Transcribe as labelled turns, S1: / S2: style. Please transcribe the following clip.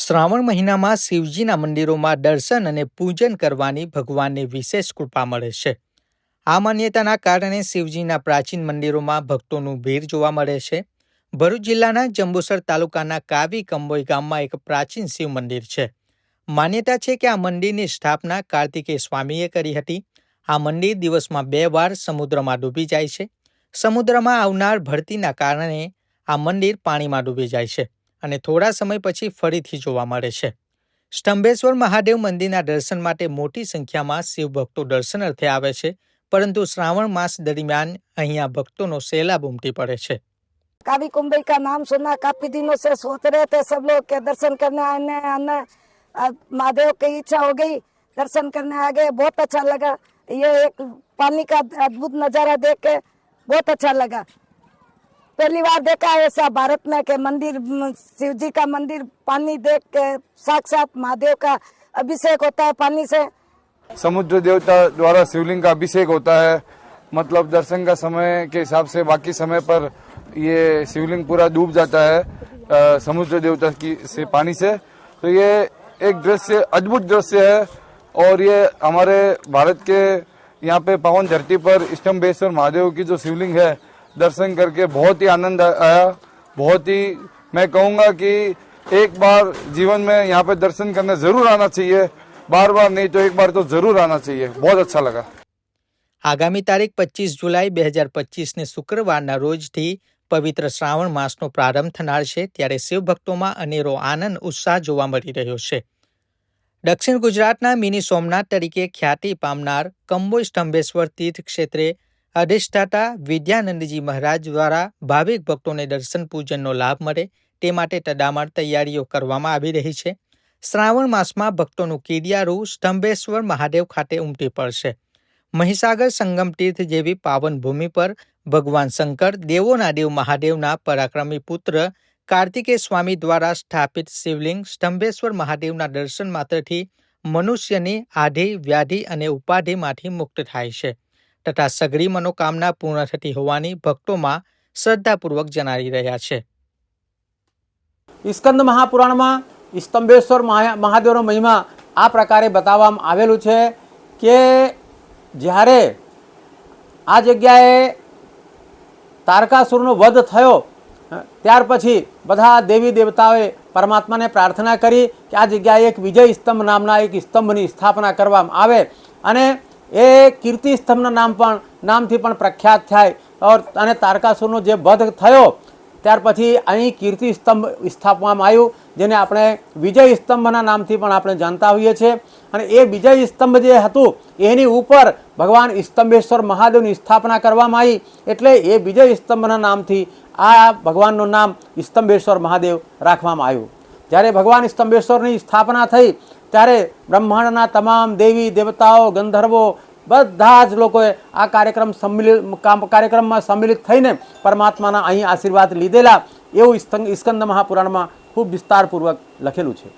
S1: શ્રાવણ મહિનામાં શિવજીના મંદિરોમાં દર્શન અને પૂજન કરવાની ભગવાનને વિશેષ કૃપા મળે છે. આ માન્યતાના કારણે શિવજીના પ્રાચીન મંદિરોમાં ભક્તોનું ભીડ જોવા મળે છે. ભરૂચ જિલ્લાના જંબુસર તાલુકાના કાવી કંબોઈ ગામમાં એક પ્રાચીન શિવ મંદિર છે. માન્યતા છે કે આ મંદિરની સ્થાપના કાર્તિકેય સ્વામીએ કરી હતી. આ મંદિર દિવસમાં બે વાર સમુદ્રમાં ડૂબી જાય છે. સમુદ્રમાં આવનાર ભરતીના કારણે આ મંદિર પાણીમાં ડૂબી જાય છે. અને થોડા સમય પછી ફરીથી જોવા મળે છે સ્તંભેશ્વર મહાદેવ મંદિરના દર્શન માટે મોટી સંખ્યામાં શિવ ભક્તો દર્શન અર્થે આવે છે પરંતુ શ્રાવણ માસ દરમિયાન અહીંયા ભક્તોનો સહેલાબ ઉમટી પડે છે
S2: कावी कुंभई का नाम सुना काफी दिनों से सोच रहे थे सब लोग के दर्शन करने आने आने अब महादेव की इच्छा हो गई दर्शन करने आ गए बहुत अच्छा लगा ये एक पानी का अद्भुत नजारा देख के बहुत अच्छा लगा पहली बार देखा है ऐसा भारत में के मंदिर शिव जी का मंदिर पानी देख के साक्षात महादेव का अभिषेक होता है पानी से।
S3: समुद्र देवता द्वारा शिवलिंग का अभिषेक होता है। मतलब दर्शन का समय के हिसाब से बाकी समय पर ये शिवलिंग पूरा डूब जाता है अ, समुद्र देवता की से पानी से। तो ये एक दृश्य अद्भुत दृश्य है और ये हमारे भारत के यहाँ पे पावन धरती पर स्तंभेश्वर महादेव की जो शिवलिंग है दर्शन करके बहुत ही आनंद आया बहुत ही मैं कहूँगा कि एक बार जीवन में यहाँ पे दर्शन करने जरूर आना चाहिए बार बार नहीं तो एक बार तो जरूर आना चाहिए बहुत अच्छा लगा
S1: આગામી તારીખ પચીસ જુલાઈ બે હજાર પચીસને શુક્રવારના રોજથી પવિત્ર શ્રાવણ માસનો પ્રારંભ થનાર છે ત્યારે શિવ ભક્તોમાં અનેરો આનંદ ઉત્સાહ જોવા મળી રહ્યો છે દક્ષિણ ગુજરાતના મિની સોમનાથ તરીકે ખ્યાતિ પામનાર કંબોઈ સ્તંભેશ્વર તીર્થ ક્ષેત્રે અધિષ્ઠાતા વિદ્યાનંદજી મહારાજ દ્વારા ભાવિક ભક્તોને દર્શન પૂજનનો લાભ મળે તે માટે તડામાર તૈયારીઓ કરવામાં આવી રહી છે. શ્રાવણ માસમાં ભક્તોનું કીડિયારું સ્તંભેશ્વર મહાદેવ ખાતે ઉમટી પડશે. મહીસાગર સંગમ તીર્થ જેવી પાવન ભૂમિ પર ભગવાન શંકર દેવોના દેવ મહાદેવના પરાક્રમી પુત્ર કાર્તિકે સ્વામી દ્વારા સ્થાપિત શિવલિંગ સ્તંભેશ્વર મહાદેવના દર્શન માત્રથી મનુષ્યની આધિ, વ્યાધિ અને ઉપાધિમાંથી મુક્ત થાય છે. તથા સઘળી મનોકામના પૂર્ણ થતી હોવાની ભક્તોમાં શ્રદ્ધાપૂર્વક જણાવી રહ્યા છે.
S4: સ્કંદ મહાપુરાણમાં સ્તંભેશ્વર મહાદેવનો મહિમા આ પ્રકારે બતાવવામાં આવેલું છે કે જ્યારે આ જગ્યાએ તારકાસુરનો વધ થયો ત્યાર પછી બધા દેવી દેવતાઓએ પરમાત્માને પ્રાર્થના કરી કે આ જગ્યાએ એક વિજય સ્તંભ નામના એક સ્તંભની સ્થાપના કરવામાં આવે અને એ કીર્તિ સ્તંભના નામ પણ, નામથી પણ પ્રખ્યાત થાય. અને તારકાસુરનો જે વધ થયો, ત્યાર પછી અહીં કીર્તિ સ્તંભ સ્થાપવામાં આવ્યું, જેને આપણે વિજય સ્તંભના નામથી પણ આપણે જાણતા હોઈએ છીએ. અને એ વિજય સ્તંભ જે હતું, એની ઉપર ભગવાન સ્તંભેશ્વર મહાદેવની સ્થાપના કરવામાં આવી. એટલે એ વિજય સ્તંભના નામથી આ ભગવાનનું નામ સ્તંભેશ્વર મહાદેવ રાખવામાં આવ્યું. જ્યારે ભગવાન સ્તંભેશ્વરની સ્થાપના થઈ ત્યારે બ્રહ્માંડના તમામ દેવી, દેવતાઓ, ગંધર્વો બધા જ લોકોએ આ કાર્યક્રમ સંમિલિત કાર્યક્રમમાં સંમિલિત થઈને પરમાત્માના અહીં આશીર્વાદ લીધેલા એવું સ્કંદ મહાપુરાણમાં ખૂબ વિસ્તારપૂર્વક લખેલું છે.